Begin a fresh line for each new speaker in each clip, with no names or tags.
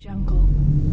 Jungle.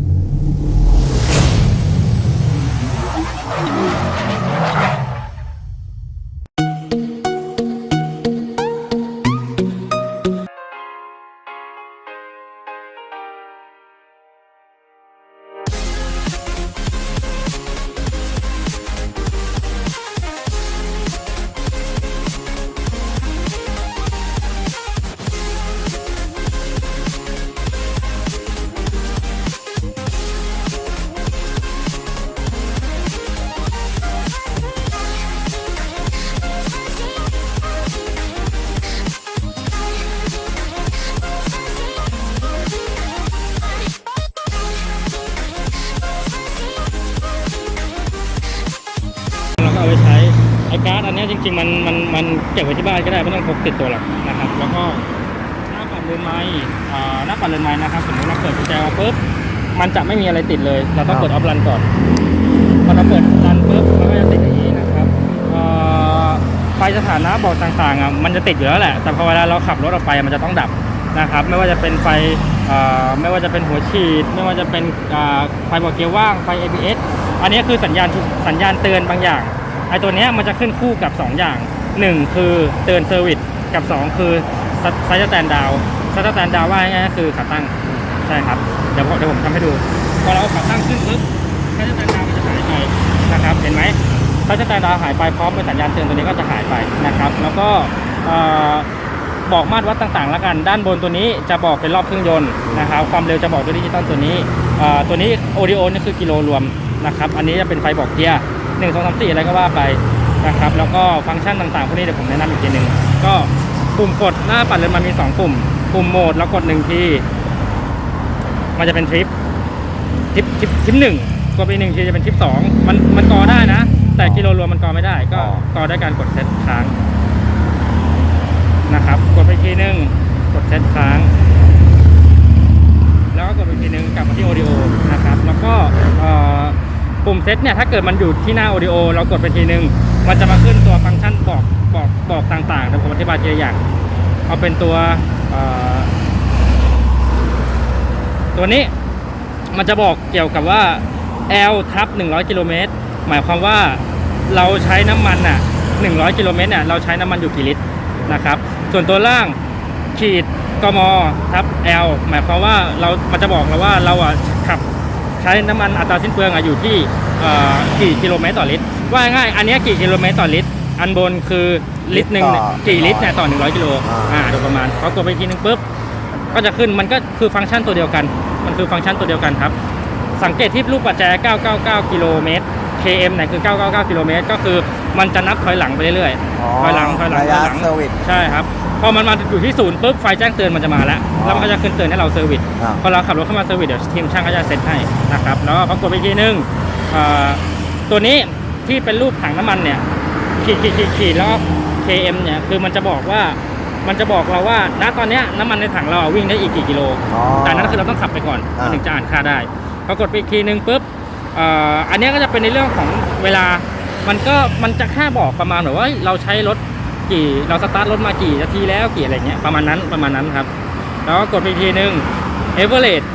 เก็บไว้ที่บ้านก็ได้ไม่ต้องพกติดตัวหรอกนะครับ แล้วก็หน้าปัดเรือนไม้อ่าหน้าปัดเรือนไม้นะครับสมมติเราเปิดกุญแจมาปุ๊บมันจะไม่มีอะไรติดเลย เราต้องกดออฟรันก่อนพอเราเปิดรันปุ๊บมันก็จะติดอย่างนี้นะครับเอ่อไฟสถานะบอกต่างๆอะมันจะติดอยู่แล้วแหละ แต่พอเวลาเราขับรถออกไปมันจะต้องดับนะครับ ไม่ว่าจะเป็นไฟเอ่อไม่ว่าจะเป็นหัวฉีด ไม่ว่าจะเป็นอ่าไฟบอกเกียร์ว่างไฟ ABS อันนี้คือสัญญาณทุกสัญญาณเตือนบางอย่างไอ้ตัวเนี้ยมันจะขึ้นคู่กับ 2 อย่าง 1 คือเตือนเซอร์วิสกับ 2 คือไซส์สแตนดาวไซส์สแตนดาวว่าง่ายๆก็คือขาตั้งใช่ครับเดี๋ยวผมเดี๋ยวผมทำให้ดู พอเราเอาขาตั้งขึ้นปุ๊บไซส์สแตนดาวมันจะหายไปนะครับเห็นไหมไซส์สแตนดาวหายไปพร้อมกับสัญญาณเตือนตัวนี้ก็จะหายไปนะครับ แล้วก็บอกมาตรวัดต่างๆแล้วกัน ด้านบนตัวนี้จะบอกเป็นรอบเครื่องยนต์นะครับ ความเร็วจะบอกด้วยดิจิตอลตัวนี้ ตัวนี้โอดิโอนี่คือกิโลรวมนะครับ อันนี้จะเป็นไฟบอกเกียร์หนึ่งสองสามสี่อะไรก็ว่าไป นะครับ แล้วก็ฟังก์ชันต่างๆพวกนี้เดี๋ยวผมแนะนำอีกทีหนึ่งก็ปุ่มกดหน้าปัดเลยมันมีสองปุ่ม ปุ่มโหมดแล้วกดหนึ่งที มันจะเป็นทริปทริปทริปทริปหนึ่งกดไปหนึ่งทีจะเป็นทริปสองมันมันกอได้นะ แต่กิโลรวมมันกอไม่ได้ ก็
อ๋อ
กอด้วยการกดเซตค้างนะครับ กดไปทีหนึ่งกดเซตค้าง แล้วก็กดไปทีหนึ่งกลับมาที่ audio นะครับ แล้วก็เอ่อ ปุ่มเซตเนี่ยถ้าเกิดมันอยู่ที่หน้า audio เรากดไปทีหนึ่งมันจะมาขึ้นตัวฟังก์ชันบอกบอกบอกต่างๆเดี๋ยวผมอธิบายทีละอย่าง เอาเป็นตัวตัวนี้มันจะบอกเกี่ยวกับว่า L ทับ100 กิโลเมตรหมายความว่าเราใช้น้ำมันอะ 100 กิโลเมตรเนี่ยเราใช้น้ำมันอยู่กี่ลิตรนะครับ ส่วนตัวล่างขีดกมทับ L หมายความว่าเรามันจะบอกเราว่าเราอะ ช้น้ำมันอัตราสิ้นเปลืองอะอยู่ที่เอ่อกี่กิโลเมตรต่อลิตร ว่าง่ายๆอันเนี้ยกี่กิโลเมตรต่อลิตร อันบนคือลิตรหนึ่งเนี่ย
ต่อ
กี่ลิตรเนี่ยต่อ 100กิโล
อ่า
อ่าโดยประมาณพอกดไปอีกทีนึงปุ๊บก็จะขึ้นมันก็คือฟังก์ชันตัวเดียวกัน มันคือฟังก์ชันตัวเดียวกันครับ สังเกตที่รูปปัจจัย999 กิโลเมตร km เนี่ยคือ 999 กิโลเมตรก็คือมันจะนับถอยหลังไปเรื่อย
อ๋อ
ๆถอยหลังถอยหลัง
ระ
ถ
ยะ
อยหลัง
เซอร์วิส
ใช่ครับพอมันมาอยู่ที่ศูนย์ปุ๊บไฟแจ้งเตือนมันจะมาแล้วแล้วมันก็จะขึ้นเตือนให้เราเซอร์วิส
อ่า
พอเราขับรถเข้ามาเซอร์วิสเดี๋ยวทีมช่างก็จะเซ็ตให้นะครับแล้วก็พอกดไปอีกทีนึงเอ่อตัวนี้ที่เป็นรูปถังน้ำมันเนี่ยขีดขีดขีดขีดแล้วก็ km เนี่ยคือมันจะบอกว่ามันจะบอกเราว่าณตอนเนี้ยน้ำมันในถังเราอะวิ่งได้อีกกี่กิโล
อ๋อ
แต่นั้นคือเราต้องขับไปก่อน
อ่า
ถึงจะอ่านค่าได้พอกดไปอีกทีนึงปุ๊บเอันนี้ก็จะเป็นในเรื่องของเวลา มันก็มันจะแค่บอกประมาณแบบว่าเราใช้รถกี่เราสตาร์ทรถมากี่นาทีแล้วกี่อะไรเงี้ยประมาณนั้นประมาณนั้นครับ แล้วก็กดไปอีกทีนึง average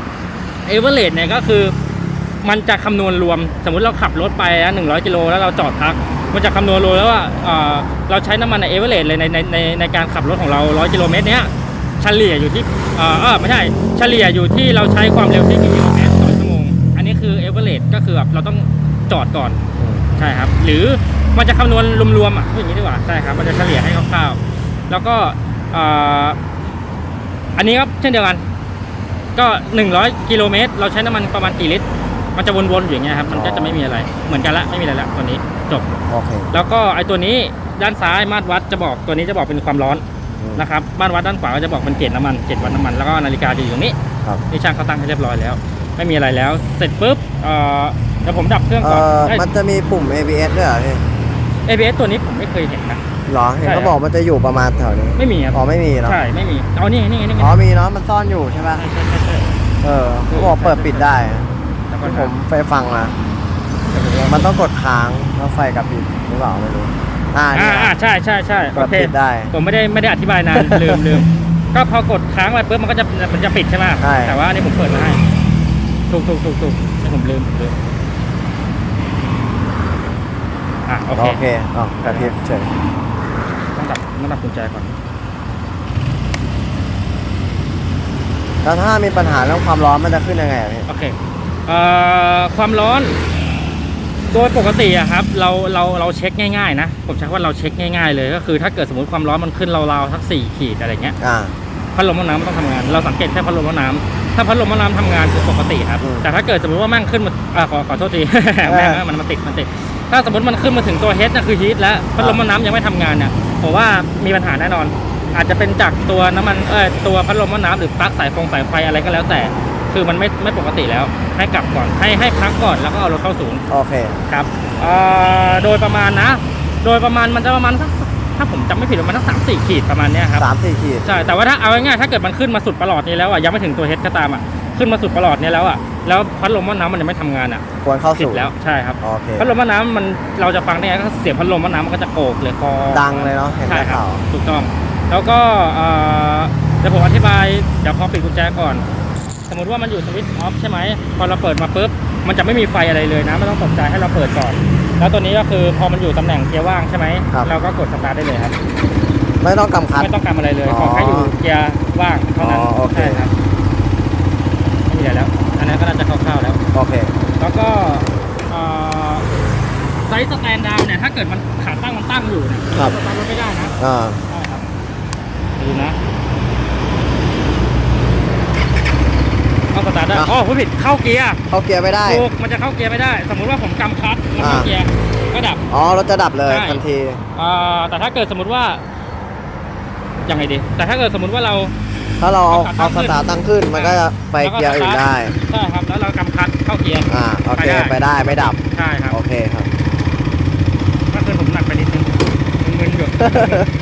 average เนี่ยก็คือมันจะคำนวณรวมสมมุติเราขับรถไปนะหนึ่งร้อยกิโลแล้วเราจอดพัก มันจะคำนวณรวมแล้วว่าเราใช้น้ำมันในเอเวอเรสเลยในในในในการขับรถของเราร้อยกิโลเมตรเนี้ยเฉลี่ยอยู่ที่เอ่อเออไม่ใช่เฉลี่ยอยู่ที่เราใช้ความเร็วที่กี่กิโล นนี้คือเอเวอเรสก็คือแบบเราต้องจอดก่อนใช่ครับ หรือมันจะคำนวณรวมๆอะพูดอย่างนี้ดีกว่าใช่ครับ มันจะเฉลี่ยให้คร่าวๆแล้วก็เอ่ออันนี้ก็เช่นเดียวกัน ก็ 100กิโลเมตรเราใช้น้ำมันประมาณกี่ลิตรมันจะวนๆอยู่อย่างเงี้ยครับมันก็จะไม่มีอะไรเหมือนกันละไม่มีอะไรละตัวนี้จบ
โอเค
แล้วก็ไอ้ตัวนี้ด้านซ้ายมาตรวัดจะบอกตัวนี้จะบอกเป็นความร้อน
อืม
นะครับมาตรวัดด้านขวาก็จะบอกเป็นเกจน้ำมันเกจวัดน้ำมันแล้วก็นาฬิกาจะอยู่ตรงนี้
ครับ
นี่ช่างเขาตั้งให้เรียบร้อยแล้ว ไม่มีอะไรแล้ว เสร็จปุ๊บเอ่อเดี๋ยวผมดับเครื่อง
เอ่
ก่อน
อ
เอ้ย
มันจะมีปุ่ม ABS ด้วยเหรอพี่
ABS ตัวนี้ผมไม่เคยเห็นนะ
เหรอ เห็น
ใช่
เขาบอกมันจะอยู่ประมาณแถวนี้
ไม่มีครับ
อ๋อไม่มีเนาะ
ใช่ ไม่มี เอานี่นี่นี่
อ๋อมีเนาะ มันซ่อนอยู่ใช่ปะ
ใช่ใช่ใช่ใช่
เออเขาบอกเปิดปิดได้
แล้วก็
ที่
ผ
ผมมไปฟังมา มันต้องกดค้างแล้วไฟกระพริบหรือเปล่าไม่รู้ อ่า
อ่า
นี่
อ่าใช่ใช่ใช่
ก
โอ
ด
เค
ปิดได้
ผมไม่ได้ไม่ได้อธิบายนาน ลืมลืมก็พอกดค้างไปปุ๊บมันก็จะมันจะปิดใช่ไหม
ใช่
แต่ว่าอันนี่ผมเปิดมาให้ ถูกถูกถูกถูกเดี๋ยวผมลืมลืมอะโอเค
โอเคอ๋อกระพริบเฉย
ต้องดับต้องดับกุญแจก่อน
แล้วถ้ามีปัญหาเรื่องความร้อนมันจะขึ้นยังไงอะพี่
โอเคเอ่อความร้อน โดยปกติอะครับ เราเราเราเช็คง่ายๆนะผมใช้ว่าเราเช็คง่ายๆเลย ก็คือถ้าเกิดสมมติความร้อนมันขึ้นราวๆสักสี่ขีดอะไรเงี้ย
อ่า
พัดลมหม้อน้ำมันต้องทำงาน เราสังเกตแค่พัดลมหม้อน้ำถ้าพัดลมหม้อน้ำทำงานคือปกติครับ
อืม
แต่ถ้าเกิดสมมติว่าแม่งขึ้นมาอ่าขอขอโทษที แม่งมันมันติดมันติด ถ้าสมมติมันขึ้นมาถึงตัวเฮดน่ะคือฮีทแล้วพัดลมหม้อน้ำยังไม่ทำงานเนี่ยผมว่ามีปัญหาแน่นอน อาจจะเป็นจากตัวน้ำมันเออตัวพัดลมหม้อน้ำหรือปลั๊กสายฟงสายไฟอะไรก็แล้วแต่ คือมันไม่ไม่ปกติแล้วให้กลับก่อนให้ให้พักก่อนแล้วก็เอารถเข้าศูนย์
โอเค
ครับเอ่อโดยประมาณนะ โดยประมาณมันจะประมาณสัก ถ้าผมจำไม่ผิดประมาณสักสามสี่ขีดประมาณเนี้ยครับ
สามสี่ขีด
ใช่แต่ว่าถ้าเอาง่ายๆถ้าเกิดมันขึ้นมาสุดประหลอดนี้แล้วอะยังไม่ถึงตัวเฮดก็ตามอะขึ้นมาสุดประหลอดนี้แล้วอะแล้วพัดลมหม้อน้ำมันยังไม่ทำงานอะ
ควรเข้า
ผิด
สู่
แล้วใช่ครับ
โอเค
พัดลมหม้อน้ำมันเราจะฟังได้ไงก็เสียงพัดลมหม้อน้ำมันก็จะโกกเลยคอ
ดังเลยเนาะเห็น
ใช่
ได้
ครับ
ข่าว
ถูกต้องแล้วก็เอ่อเดี๋ยวผมอธิบายเดี๋ยวพอปิดกุญแจก่อน สมมติว่ามันอยู่สวิตช์ออฟใช่ไหมพอเราเปิดมาปุ๊บ มันจะไม่มีไฟอะไรเลยนะไม่ต้องตกใจให้เราเปิดก่อน แล้วตัวนี้ก็คือพอมันอยู่ตำแหน่งเกียร์ว่างใช่ไหมเราก็กดสตาร์ทได้เลยครับ
ไม่ต้องกำคัด
ไม่ต้องการอะไรเลย
อ๋อ
ขอแค่อยู่เกียร์ว่างเท่านั้น
อ๋อโอเค
ใช่ครับไม่มีอะไรแล้ว อันนั้นก็น่าจะคร่าวๆแล้ว
โอเค
แล้วก็เอ่อไซส์สแตนดาวน์เนี่ย ถ้าเกิดมันขาตั้งมันตั้งอยู่เนี่ย
ครับ
สตาร์ทรถไม่ได้นะ
อ่า
ใช่ครับดูนะเข้าสตาร์ทได้
อะ
อ๋อผู้ผิดเข้าเกียร์
เข้าเกียร์ไม่ได้
ถูกมันจะเข้าเกียร์ไม่ได้ สมมุติว่าผมกำคลัตช์แล้วเข้า
อ่า
เกียร์ก็ดับ
อ๋อรถจะดับเลย
ใช่
ทันที
อ่าแต่ถ้าเกิดสมมุติว่ายังไงดี แต่ถ้าเกิดสมมุติว่าเรา
ถ้าเราเอา
เอา
เอา
ขา
ส
ตั้งขึ้น
ตาร์ทตั้งขึ้นมันก็จะไป
แล้ว
เกียร์อื่น
สตา
ได้
ใช่ครับ แล้วเรากำคลัตช์เข้าเกียร์
อ่าโอเค
ไป
ไป
ได้
ได้ไม่ดับ
ใช่ครับ
โอเคครับ
เมื่อคืนผมหนักไปนิดนึงมึนๆอยู่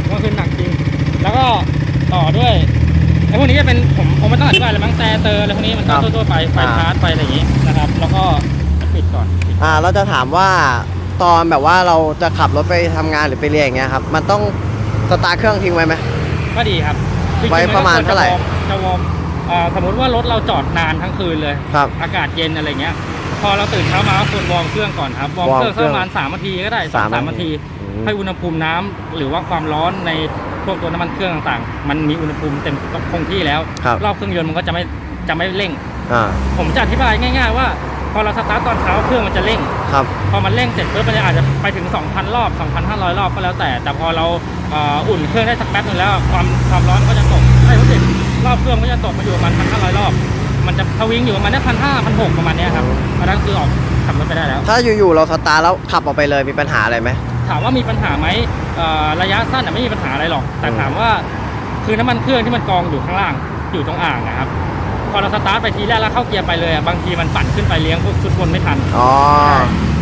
เมื่อคืนหนักจริง แล้วก็ต่อด้วย ไอ้พวกนี้จะเป็นผมผมไม่ต้องอธิบายเลยมั้งแต่เตอร์อะไรพวกนี้มันก็
ครับ
ทั่วๆไปไฟ
อ่า
ชาร์จไฟอะไรอย่างนี้นะครับ แล้วก็ปิดก่อนปิด
อ่าเราจะถามว่าตอนแบบว่าเราจะขับรถไปทำงานหรือไปเรียนอย่างเงี้ยครับ มันต้องสตาร์ทเครื่องทิ้งไว้ไหม
ก็ดีครับจงๆ
ไว้ประมาณ
นก็
เท่าไหร่
จะวอร์มอ่าสมมติว่ารถเราจอดนานทั้งคืนเลย
ครับ
อากาศเย็นอะไรเงี้ย พอเราตื่นเช้ามาก็ควรวอร์มเครื่องก่อนครับวอร์ม
วอร์ม
เครื่อง
เครื่
สั
อกง
ประมาณสามนาทีก็ได้สามสามนาที
อืม
ให้อุณหภูมิน้ำหรือว่าความร้อนในพ วกตัวน้ำมันเครื่องต่างๆ มันมีอุณหภูมิเต็มคงที่แล้ว
ครับ
รอบเครื่องยนต์มันก็จะไม่จะไม่เร่ง
อ่า
ผมจะอธิบายง่ายๆว่า พอเราสตาร์ทตอนเช้าเครื่องมันจะเร่ง
ครับ
พอมันเร่งเสร็จปุ๊บมันจะอาจจะไปถึง 2,000 รอบ 2,500 รอบก็แล้วแต่ แต่พอเราเอ่ออุ่นเครื่องได้สักแป๊บนึงแล้วความความร้อนก็จะตกไอ้รู้สึกรอบเครื่องก็จะตกมาอยู่ประมาณ1,500 รอบ มันจะทวิงอยู่ประมาณได้พันห้าพันหกประมาณเนี้ยครับอันนั้นคือออกขับรถไปได้แล้ว
ถ้าอยู่ๆเราสตาร์ทแล้วขับออกไปเลยมีปัญหาอะไรไหม
ถามว่ามีปัญหาไหมเอ่อระยะสั้นน่ะไม่มีปัญหาอะไรหรอก แต่
อืม
ถามว่าคือน้ำมันเครื่องที่มันกองอยู่ข้างล่างอยู่ตรงอ่างนะครับพอเราสตาร์ทไปทีแรกแล้วเข้าเกียร์ไปเลยอะบางทีมันปั่นขึ้นไปเลี้ยงพวกชุดบนไม่ทัน
อ๋อ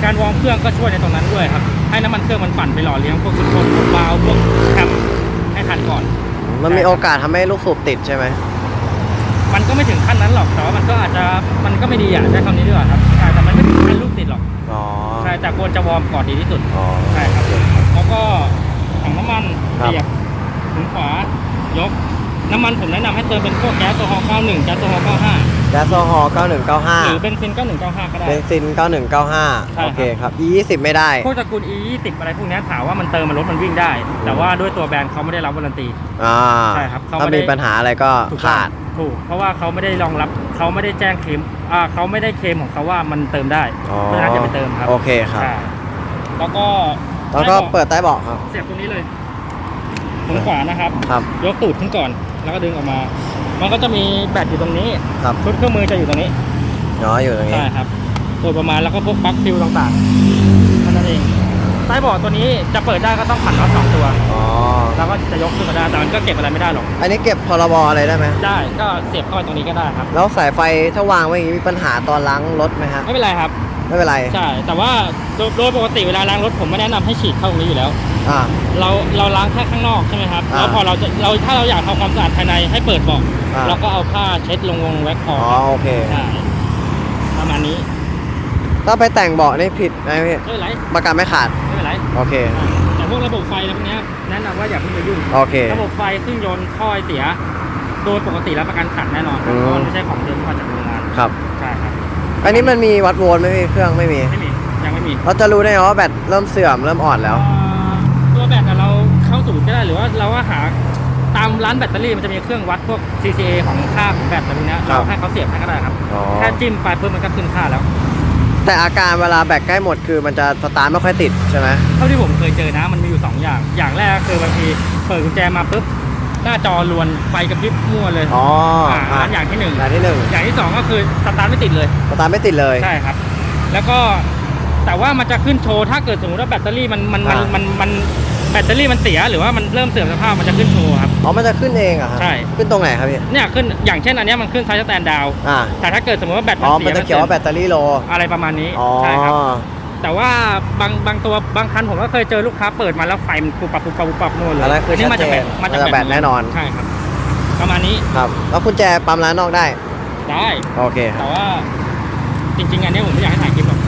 การวอร์มเครื่องก็ช่วยในตรงนั้นด้วยครับ ให้น้ำมันเครื่องมันปั่นไปหล่อเลี้ยงพวกชุดบนพวกวาล์วพวกแคมให้ทันก่อน
มันมีโอกาสทำให้ลูกสูบติดใช่ไหม
มันก็ไม่ถึงขั้นนั้นหรอกแต่ว่ามันก็อาจจะมันก็ไม่ดีอะใช้คำนี้ดีกว่าครับใช่แต่มันไม่ถึงขั้นลูกติดหรอก
อ๋อ
ใช่ แต่ควรจะวอร์มก่อนดีที่สุด
อ๋อ
ใช่ครับแล้วก็ถังน้ำมัน
ครับ
เสียบถึงขวายก น้ำมันผมแนะนำให้เติมเป็นพวกแก๊สโซฮอล์91แก๊สโซฮอล์95
แก๊สโซฮอล์
หรือ
9195
เบนซิน9195 ก็ได้
เบนซิน
ใช่
9195
ครับ
โอเคครับ E20 ไม่ได้
พวกตระกูล E20 อะไรพวกเนี้ยถามว่ามันเติมมันรถมันวิ่งได้ แต่ว่าด้วยตัวแบรนด์เขาไม่ได้รับวารันตี
อ่า
ใช่ครับเขา
ถ้า
ไม่ได้
มีปัญหาอะไรก็
ถูกต้อง
ขาด
ถูก เพราะว่าเขาไม่ได้รองรับเขาไม่ได้แจ้งเคลมอ่าเขาไม่ได้เคลมของเขาว่ามันเติมได้
อ๋อ
เพราะฉะนั้นอย่าไปเติมครับ
โอเคครับ
ใช่แล้วก็
แล้วก็เปิดใต้เบาะครับ
เสียบตรงนี้เลยตรงขวานะครับ
ครับ
ยกตูดขึ้นก่อน แล้วก็ดึงออกมา มันก็จะมีแบตอยู่ตรงนี้
ครับ
ชุดเครื่องมือจะอยู่ตรงนี้
น้อยอยู่ตรงนี้
ใช่ครับโดยประมาณแล้วก็พวกปลั๊กฟิวต่างๆเท่านั้นเองใต้เบาะตัวนี้จะเปิดได้ก็ต้องขันน็อตสองตัว
อ๋อ
แล้วก็จะยกขึ้นมาได้แต่มันก็เก็บอะไรไม่ได้หรอก
อันนี้เก็บพรบอะไรได้ไหม
ได้ก็เสียบเข้าไปตรงนี้ก็ได้ครับ
แล้วสายไฟถ้าวางไว้อย่างนี้มีปัญหาตอนล้างรถไหมฮะ
ไม่เป็นไรครับ
ไม่เป็นไร
ใช่ แต่ว่าโดยโดยปกติเวลาล้างรถผมไม่แนะนำให้ฉีดเข้าตรงนี้อยู่แล้ว
อ่า
เราเราล้างแค่ข้างนอกใช่ไหมครับ
อ่า
แล้วพอเราจะเราถ้าเราอยากทำความสะอาดภายในให้เปิดเบาะ
อ่า
เราก็เอาผ้าเช็ดลงวงแว็กพ
อ๋
อ
อ
ครับ
โอเค
ใช่ประมาณนี้
ถ้าไปแต่งเบาะนี่ผิดไหมพี่
ไม่เป็นไร
ประกันไม่ขาด
ไม่เป็นไร
โอเค
แต่พวกระบบไฟอะไรพวกเนี้ยแนะนำว่าอย่าเพิ่งไปยุ่ง
โอเค
ระบบไฟเครื่องยนต์ท่อเสีย โดยปกติแล้วประกันขัดแน่นอนครับ
อืม
เพราะมันไม่ใช่ของเดิมที่มาจากโรงงาน
ครับ
ใช่ครับ
อันนี้มันมีวัดโวลต์ไหมพี่เครื่องไม่มี
ไม่มี ยังไม่มี
เราจะรู้ได้ไงว่าแบตเริ่มเสื่อมเริ่มอ่อนแล้ว
เอ่อตัวแบตอะเราเข้าศูนย์ก็ได้หรือว่าเราว่าหาตามร้านแบตเตอรี่มันจะมีเครื่องวัดพวก CCA ของค่าของแบตอะไรพวกเนี้ย
ครับ
เราให้เขาเสียบให้ก็ได้ครับ
อ๋อ
แค่จิ้มไปเพิ่มมันก็ขึ้นค่าแล้ว
แต่อาการเวลาแบตใกล้หมดคือมันจะสตาร์ทไม่ค่อยติดใช่ไหม
เท่าที่ผมเคยเจอนะมันมีอยู่2อย่าง อย่างแรกก็คือบางทีเปิดกุญแจมาปุ๊บ หน้าจอลวนไฟกระพริบมั่วเลย
อ๋อ
อ่า
อะ
อันอย่างที่หนึ่ง
อย่างที่หนึ่ง
อย่างที่สองก็คือสตาร์ทไม่ติดเลย
สตาร์ทไม่ติดเลย
ใช่ครับ แล้วก็แต่ว่ามันจะขึ้นโชว์ถ้าเกิดสมมติว่าแบตเตอรี่มันมันมัน
อ่ามั
มันมันแบตเตอรี่มันเสียหรือว่ามันเริ่มเสื่อมสภาพมันจะขึ้นโชว์ครับ
อ๋อมันจะขึ้นเองเหรอะ
ใช่
ขึ้นตรงไหนครับพี่
เนี่ยขึ้นอย่างเช่นอันเนี้ยมันขึ้นไซส์สแตนดาว
อ่า
แต่ถ้าเกิดสมมติว่าแบต
อ๋
มัน
อ
เสี
มัน
ย
จะเขียนว่าแบตเตอรี่โล
อะไรประมาณนี้
อ๋อ
ใช่ครับ แต่ว่าบางบางตัวบางคันผมก็เคยเจอลูกค้าเปิดมาแล้วไฟมันปุบปับปุบปับปุบปับนู่นเลย
อันนั้นคือ
มัจะ
ชัดเจ
แบ
น
ตมันจะ
มันจะแบตแน่นอน
ใช่ครับประมาณนี้
ครับแล้วกุญแจปั๊มร้านนอกได้
ได้
โอเคครั
แต่
บ
ว่า จริง ๆ อันเนี้ยผมไม่อยากให้ถ่ายคลิปหรอก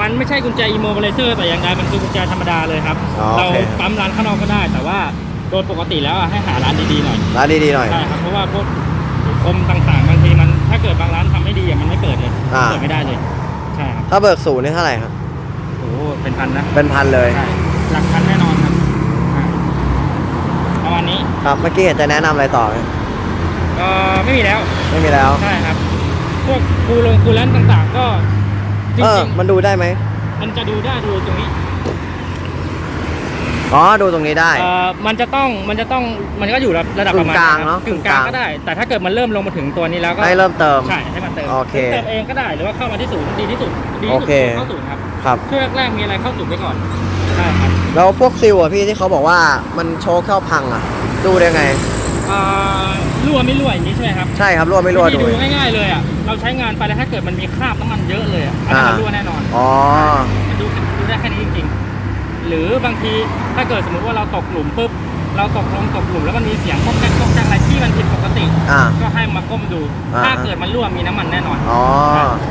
มันไม่ใช่กุญแจอีโมบิเลเซอร์แต่อย่างใดมันคือกุญแจธรรมดาเลยครับ
อ๋อ
เรา
โอเค
ปั๊มร้านข้างนอกก็ได้ แต่ว่าโดยปกติแล้วอะให้หาร้านดีๆหน่อย
ร้านดีๆหน่อย
ใช่ครับเพราะว่าพวกคมต่างๆบางทีมันถ้าเกิดบางร้านทำไม่ดีอะมันไม่เปิดเลย
อ่า
เปิดไม่ได้เลยใช่ครับ
ถ้าเบิกศูนย์นี่เท่าไหร่ครับ
โอ้โหเป็นพันนะ
เป็นพันเลย
ใช่หลักพันแน่นอนครับอ่าประมาณนี้
ครับ เมื่อกี้เห็นจะแนะนำอะไรต่อไหม
เออไม่มีแล้ว
ไม่มีแล้ว
ใช่ครับ พวกคูลงคูลเลนต่างๆ ก็จ
เออ
ริง
มันดูได้ไหม
ๆ มันจะดูได้ดูตรงนี้
อ๋อดูตรงนี้ได้
เอ่อมันจะต้องมันจะต้องมันก็อยู่ระดับประมาณ
กึ่งกลาง
ครับ
เนอะ
กึ่งกลาง
กึ่งกลาง
ก็ได้ แต่ถ้าเกิดมันเริ่มลงมาถึงตัวนี้แล้วก็
ให้เริ่มเติม
ใช่ให้มันเติม
โอเค
เติมเองก็ได้หรือว่าเข้ามาที่ศูนย์ดีที่สุดดี
โอ
ที่สุด
เค
เข้าศูนย์ครับ
ครับ
ช่วงแรกๆมีอะไรเข้าศูนย์ไปก่อนใช่ครับ
แล้วพวกซิลอะพี่ที่เขาบอกว่ามันโชว์เข้าพังอะดูได้ไง
เอ่อรั่วไม่รั่วอย่างนี้ใช่ไหมครับ
ใช่ครับรั่วไม่รั่ว
วิธี
ดู
ดูง่ายๆเลยอะ เราใช้งานไปแล้วถ้าเกิดมันมีคราบน้ำมันเยอะเลยอะอันนั้นมัน
อ่า
รั่วแน่นอน
อ๋อ
มันดูดูได้แค่นี้จริงๆ หรือบางทีถ้าเกิดสมมติว่าเราตกหลุมปุ๊บเราตกลงตกหลุมแล้วมันมีเสียงก๊อกแก๊กก๊อกแก๊กอะไรที่มันผิดปกติ
อ่า
ก็ให้มาก้มดู
อ่า
ถ้าเกิดมันรั่วมีน้ำมันแน่นอน
อ๋อ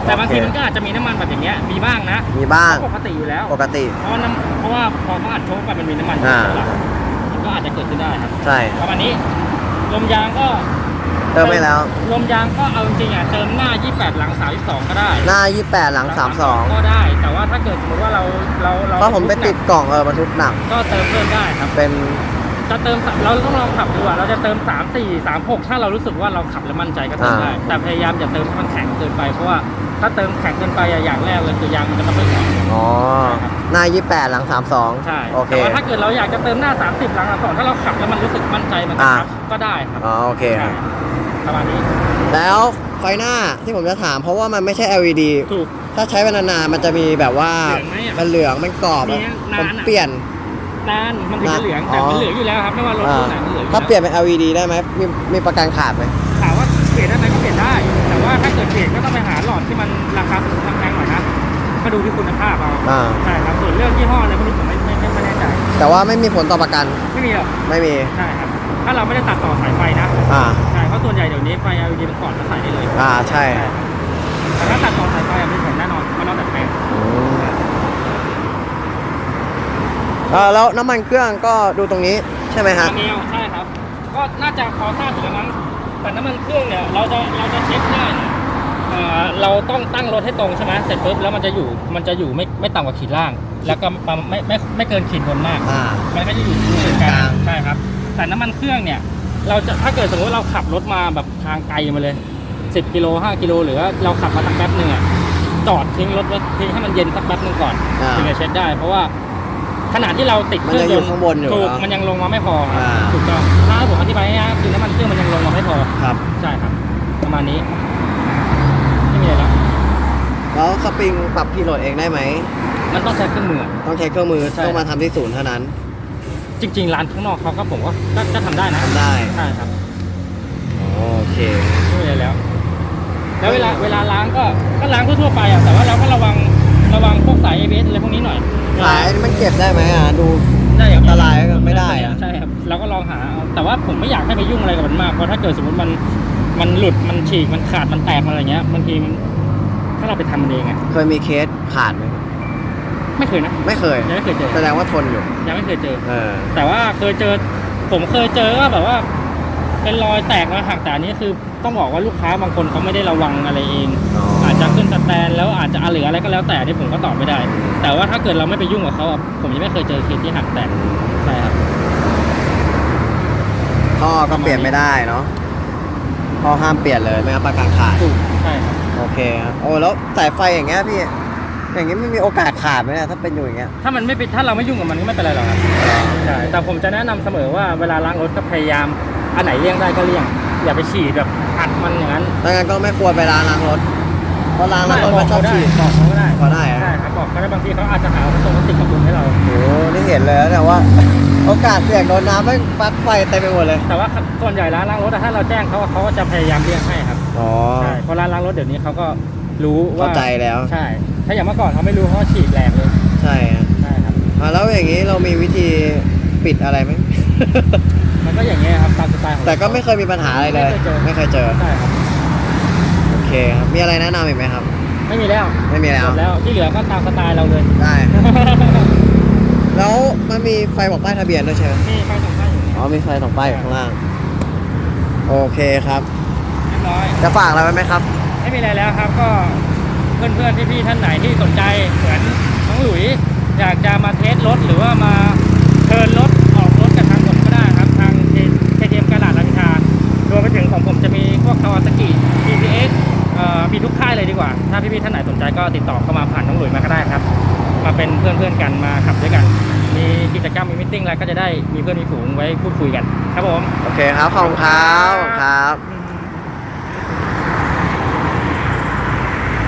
แต่บางทีมันก็อาจจะมีน้ำมันแบบอย่างเงี้ยมีบ้างนะ
มีบ้าง
ปกติอยู่แล้ว
ปกติ
เพราะว่าน้ำเพราะว่าพอเขาอัดโชกไปมันมีน้ำมันอยู่
อ่า
แล้วมันก็อาจจะเกิดขึ้นได้ครับ
ใช่
ประมาณนี้ลมยางก็
เติมให้แล้ว
ลมยางก็เอาจริงๆอะเติมหน้า 28 หลัง 32 ก็ได้
หน้า 28 หลัง
ก็ได้ แต่ว่าถ้าเกิดสมมติว่าเราเราเรา
32เพราะผมไปติดกล่องเออบรรทุกหนัก
ก็เติมเพิ่มได้ครับ
เป็น
จะเติมสามเราต้องลองขับดูอะเราจะเติม 3 4 3 6 ถ้าเรารู้สึกว่าเราขับแล้วมั่นใจก็เติมได้ แต่พยายามอย่าเติมให้มันแข็งเกินไป เพราะว่าถ้าเติมแข็งเกินไปอะอย่างแรกเลยคือยางมันจะไม่ค่อยแข็ง
อ๋อ
ใช่ครับ
หน้า 28 หลัง 32
ใช่
โอเค
แต่ว่าถ้าเกิดเราอยากจะเติมหน้า 30 หลัง32ถ้าเราขับแล้วมันรู้สึกมั่นใจมันก็
อ่า
ขับก็ได้ครับ
อ๋อโอเคค
ใช่
รับ
ประมาณนี้
แล้วไฟหน้าที่ผมจะถาม เพราะว่ามันไม่ใช่ LED
ถูก
ถ้าใช้ไปนานๆมันจะมีแบบว่า
เหลืองไหมอะ
มันเหลืองมันกรอบอะ
มีนาน
ผม
อะ
เปลี่ยน
นานมันถึงจะเหลือง
อ๋
แต่
อ
มันเหลืองอยู่แล้วครับไม่ว่ารถ
อ่า
รุ่นไหนมันเหลืองอยู่
ถ้า
แล้ว
เปลี่ยนเป็น LED ได้ไหมมีมีประกันขาดไหม
ถามว่าเปลี่ยนได้ไหมก็เปลี่ยนได้ แต่ว่าถ้าเกิดเปลี่ยนก็ต้องไปหาหลอดที่มันราคาสูงแพงๆหน่อยนะก็ดูที่คุณภาพเอา
อ่า
ใช่ครับส่วนเรื่องยี่ห้ออะไรพวกนี้ผมไม่ไม่ไม่ไม่แน่ใจ
แต่ว่าไม่มีผลต่อประกัน
ไม่มีหรอก
ไม่มี
ใช่ครับ ถ้าเราไม่ได้ตัดต่อสายไฟนะ
อ่า
ใช่เพราะส่วนใหญ่เดี๋ยวนี้ไฟ LED มันก่อนก็ใส่ได้เลย
อ่าใช่
ใช่ครับแต่ถ้าตัดต่อสายไฟอะมีผลแน่นอนเพราะเราดัดแปลง
อืมเออแล้วน้ำมันเครื่องก็ดูตรงนี้ใช่ไหมฮะ
ทางเอวใช่ครับ ก็น่าจะพอทราบอยู่แล้วมั้งแต่น้ำมันเครื่องเนี่ยเราจะเราจะเช็คได้เนี่ยเอ่อเราต้องตั้งรถให้ตรงใช่ไหมเสร็จปุ๊บแล้วมันจะอยู่มันจะอยู่ไม่ไม่ต่ำกว่าขีดล่าง แล้วก็ประมาณไม่ไม่ไม่เกินขีดบนมาก
อ่า
มันก็จะอยู่ที่ก
ก
ลา
ลางง
ใช่ครับ แต่น้ำมันเครื่องเนี่ย เราจะถ้าเกิดสมมติว่าเราขับรถมาแบบทางไกลมาเลย10กิโล5กิโลหรือว่าเราขับมาสักแป๊บหนึ่งอะจอดทิ้งรถไว้ทิ้งให้มันเย็นสักแป๊บหนึงก่อน
อ่า
ถึงจะเช็ดได้ เพราะว่าขณะที่เราติดเครื่อง
มันยังอยู่ข้างบนอยู่
ถูก
เนอะ
มันยังลงมาไม่พอครับ
อ่า
ถูกต้องถ้าผมอธิบายง่ายๆคือน้ำมันเครื่องมันยังลงมาไม่พอ
ครับ
ใช่ครับ ประมาณนี้ไม่มีอะไรแล้ว
แล้วสปริงปรับพีโหลดเองได้ไหม
มันต้องใช้เครื่องมือ
ต้องใช้เครื่องมือ
ใช่
ต้องมาทำที่ศูนย์เท่านั้น
จริง ๆ ร้านข้างนอกเขาก็ผมว่าก็ก็ทำได้นะ
ทำได้
ใช่ครับ
โอเค
ไม่มีอะไรแล้ว แล้วเวลาเวลาล้างก็ก็ล้างทั่วๆไปอะแต่ว่าเราก็ระวังระวังพวกสาย ABS อะไรพวกนี้หน่อย
สายมันเก็บได้ไหมอะดู
ได้ครับ
อันตรายก็ไม่ได้อะ
ใช่ครับเราก็ลองหาเอาแต่ว่าผมไม่อยากให้ไปยุ่งอะไรกับมันมากเพราะถ้าเกิดสมมติมันมันหลุดมันฉีกมันขาดมันแตกมันอะไรเงี้ยบางทีมันถ้าเราไปทำมันเองอะ
เคยมีเคสขาดไหม
ไม่เคยนะ
ไม่เคย
ยังไม่เคยเจอ
แสดงว่าทนอยู่
ยังไม่เคยเจอ
เออ
แต่ว่าเคยเจอ ผมเคยเจอว่าแบบว่า เป็นรอยแตกรอยหักแต่อันนี้คือต้องบอกว่าลูกค้าบางคนเขาไม่ได้ระวังอะไรเอง
อ๋ออ
อาจจะขึ้นสแตนแล้วอาจจะเหลืออะไรก็แล้วแต่ที่ผมก็ตอบไม่ได้ แต่ว่าถ้าเกิดเราไม่ไปยุ่งกับเขาอะผมยังไม่เคยเจอเคสที่หักแตกใช่ครับ
ท่อก็เปลี่ยนไม่ได้เนาะท่อห้ามเปลี่ยนเลยไม่งั้นประกันขาด
ถูกใช่ครับ
โอเคครับโอ้แล้วสายไฟอย่างเงี้ยพี่ อย่างงี้ไม่มีโอกาสขาดไหมเนี่ยถ้าเป็นอยู่อย่างเงี้ย
ถ้ามันไม่เป็นถ้าเราไม่ยุ่งกับมันก็ไม่เป็นไรหรอกครับใช่แต่ผมจะแนะนำเสมอว่าเวลาล้างรถก็พยายามอันไหนเลี่ยงได้ก็เลี่ยง อย่าไปฉีดแบบอัดมันอย่างนั้น
ดังนั้นก็ไม่ควรไปล้างล้างรถ เพราะล้างล้างรถมันชอบฉีด
บอกเขาก็ได้
พอได้อะ
ใช่ครับบอกเขาได้บางทีเขาอาจจะหาว่าตรงติดกับคุณให้เรา
โอ้โหนี่เห็นเลยนะเนี่ยว่า โอกาสเสี่ยงโดนน้ำไม่ปลั๊กไฟเต็มไปหมดเลย
แต่ว่าส่วนใหญ่ร้านล้างรถอะถ้าเราแจ้งเขาเขาก็จะพยายามเลี่ยงให้ครับ
อ๋อ
ใช่เพราะร้านล้างรถเดี๋ยวนี้เขาก็รู้ว่า
เข้าใจแล้ว
ใช่ ถ้าอย่างเมื่อก่อนเขาไม่รู้เขาก็ฉีดแรงเลย
ใช่ฮะ
ใช่ครับ
อะแล้วอย่างนี้เรามีวิธีปิดอะไรไหม
มันก็อย่างเงี้ยครับตามสไตล์ของ
แต่ก็ไม่เคยมีปัญหาอะไรเลย ไม่เคยเจอ
ใช่ครับ
โอเคครับ มีอะไรแนะนำอีกไหมครับ
ไม่มีแล้ว
ไม่มีแล้ว
หมดแล้วที่เหลือก็ตามสไตล์เราเลย
ได้ แล้วมันมีไฟบอกป้ายทะเบียนด้วยใช่ไหม
นี่ไฟสองข้างอยู่นี่
อ๋อมีไฟสองป้ายอยู่ข้างล่าง โอเคครับ
เรียบร้อย
จะฝากอะไรไว้ไหมครับ
ไม่มีอะไรแล้วครับก็ เพื่อนๆพี่ๆท่านไหนที่สนใจเหมือนน้องหลุย อยากจะมาเทสรถหรือว่ามาเทิร์นรถออกรถกับทางผมก็ได้ครับ ทางเคเอ็มกระดาษรามินทารวมไปถึงของผมจะมีพวกคาวาซากิ GTX เอ่อมีทุกค่ายเลยดีกว่า ถ้าพี่ๆท่านไหนสนใจก็ติดต่อเข้ามาผ่านน้องหลุยมาก็ได้ครับ มาเป็นเพื่อนๆกันมาขับด้วยกัน มีกิจกรรมมีมิทติ้งอะไรก็จะได้มีเพื่อนมีฝูงไว้พูดคุยกัน ครับผม
โอเคครับ ขอบคุณครับขอบคุณครับ
อืม